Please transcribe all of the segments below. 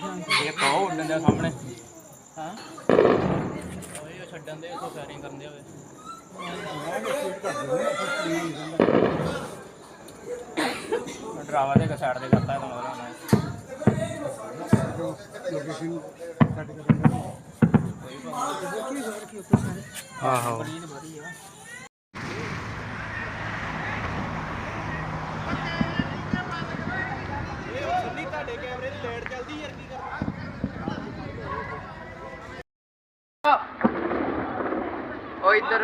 ਇਹ ਕਹੋ ਉੱਡਣ ਦੇ ਸਾਹਮਣੇ। ਹਾਂ। ਓਏ ਛੱਡਣ ਦੇ ਉਹ ਫਾਇਰਿੰਗ ਕਰਨ ਦੇ ਹੋਵੇ। ਡਰਾਵਾ ਦੇ ਸਾਈਡ ਦੇ ਕਰਤਾ ਤੁਹਾਨੂੰ ਉਹਦਾ ਇੱਧਰ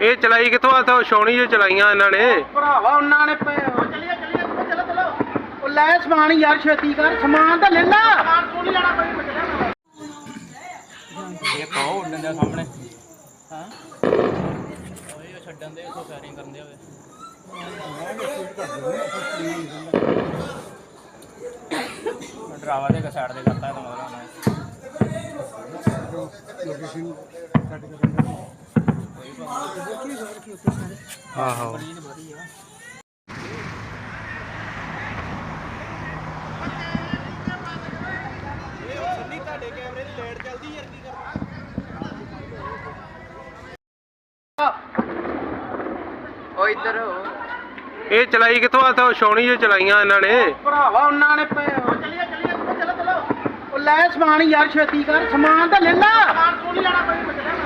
ਇਹ ਚਲਾਈ ਕਿੱਥੋਂ ਆ? ਤਾਂ ਛਾਉਣੀ ਜੋ ਚਲਾਈਆਂ ਇਹਨਾਂ ਨੇ। ਭਰਾਵਾ ਉਹਨਾਂ ਨੇ ਪਏ ਉਹ ਚੱਲੀਏ ਚੱਲੀਏ ਚਲੋ ਚਲੋ। ਉਹ ਲੈ ਸਮਾਨ ਯਾਰ ਛੇਤੀ ਕਰ। ਸਮਾਨ ਤਾਂ ਲੈ ਲਾ। ਸਮਾਨ ਤੂੰ ਨਹੀਂ ਲੈਣਾ ਕੋਈ ਇਹ ਕਹੋ ਉੱਡਣ ਦੇ ਸਾਹਮਣੇ। ਹਾਂ। ਓਏ ਉਹ ਛੱਡਣ ਦੇ ਉਹ ਫਾਇਰਿੰਗ ਕਰਨ ਦੇ ਹੋਵੇ। ਡਰਾਵਾ ਦੇ ਸਾਈਡ ਦੇ ਕਰਤਾ ਤੁਹਾਨੂੰ ਉਹਦਾ ਲੋਕੇਸ਼ਨ ਕੱਟ ਕੇ ਆਹੋ ਇਹ ਚਲਾਈ ਕਿੱਥੋਂ ਆ? ਤਾਂ ਛਾਉਣੀ ਜੋ ਚਲਾਈਆਂ ਇਹਨਾਂ ਨੇ। ਭਰਾਵਾ ਉਹਨਾਂ ਨੇ ਪਏ ਉਹ ਚੱਲੀਏ ਚੱਲੀਏ ਚਲੋ ਚਲੋ ਉਹ ਲੈ ਸਮਾਨ ਯਾਰ ਛੇਤੀ ਕਰ। ਸਮਾਨ ਤਾਂ ਲੈ ਲਾ। ਸਮਾਨ ਤੂੰ ਨਹੀਂ ਲੈਣਾ ਕੋਈ